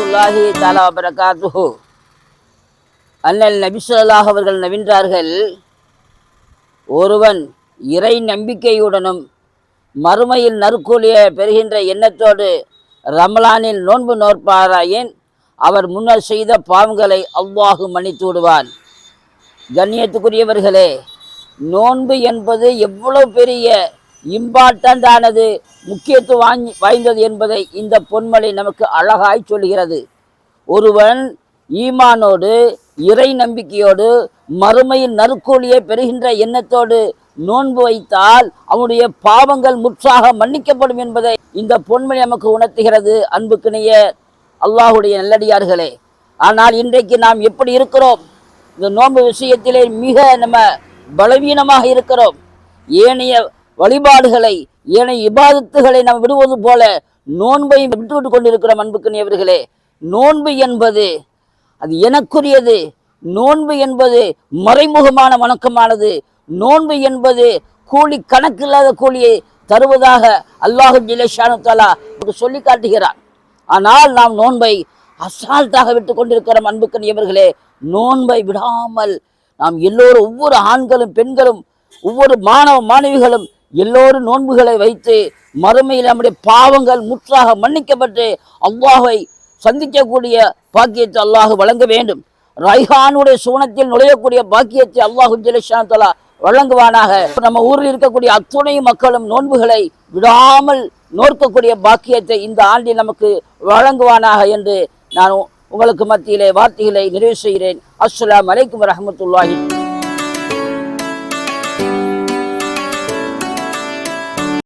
வரமத்துல்லாஹி தாலா வரகாத்துஹு அண்ணல் நபிசுல்லாஹ் அவர்கள் நவின்றார்கள் ஒருவன் இறை நம்பிக்கையுடனும் மறுமையில் நற்கூலிய பெறுகின்ற எண்ணத்தோடு ரமலானில் நோன்பு நோற்பாராயின் அவர் முன்னர் செய்த பாவங்களை அவ்வாகு மன்னித்து விடுவான். கண்ணியத்துக்குரியவர்களே நோன்பு என்பது எவ்வளவு பெரிய இம்பார்ட்டண்டானது முக்கியத்துவம் வாங்கி வாய்ந்தது என்பதை இந்த பொன்மலை நமக்கு அழகாய் சொல்கிறது ஒருவன் ஈமானோடு இறை நம்பிக்கையோடு மறுமையின் நறுக்கூலியை பெறுகின்ற எண்ணத்தோடு நோன்பு வைத்தால் அவனுடைய பாவங்கள் முற்றாக மன்னிக்கப்படும் என்பதை இந்த பொன்மொழி நமக்கு உணர்த்துகிறது. அன்புக்கிணைய அல்லாஹுடைய நல்லடியார்களே ஆனால் இன்றைக்கு நாம் எப்படி இருக்கிறோம்? இந்த நோன்பு விஷயத்திலே மிக நம்ம பலவீனமாக இருக்கிறோம். ஏனைய வழிபாடுகளை ஏனைய இபாதத்துகளை நாம் விடுவது போல நோன்பை விட்டுவிட்டு கொண்டிருக்கிறோம் அன்புக்குரியவர்களே. நோன்பு என்பது அது எனக்குரியது. நோன்பு என்பது மறைமுகமான வணக்கமானது. நோன்பு என்பது கூலி கணக்கில்லாத கூலியை தருவதாக அல்லாஹு ஜிலேஷானுத்தாலா சொல்லி காட்டுகிறான். ஆனால் நாம் நோன்பை அசால்ட்டாக விட்டு கொண்டிருக்கிறோம் அன்புக்குரியவர்களே. நோன்பை விடாமல் நாம் எல்லோரும் ஒவ்வொரு ஆண்களும் பெண்களும் ஒவ்வொரு மாணவ மாணவிகளும் எல்லோரும் நோன்புகளை வைத்து மறுமையில் நம்முடைய பாவங்கள் முற்றாக மன்னிக்கப்பட்டு அவ்வாவை சந்திக்கக்கூடிய பாக்கியத்தை அல்லாஹ் வழங்க வேண்டும். ரைஹானுடைய சூனத்தில் நுழையக்கூடிய பாக்கியத்தை அல்லாஹு ஜெலிஷாந்தலா வழங்குவானாக. நம்ம ஊரில் இருக்கக்கூடிய அத்துணை மக்களும் நோன்புகளை விடாமல் நோக்கக்கூடிய பாக்கியத்தை இந்த ஆண்டில் நமக்கு வழங்குவானாக என்று நான் உங்களுக்கு மத்தியிலே வார்த்தைகளை நிறைவு செய்கிறேன். அஸ்லாம் அலைக்கும் வரமத்துல்லாஹி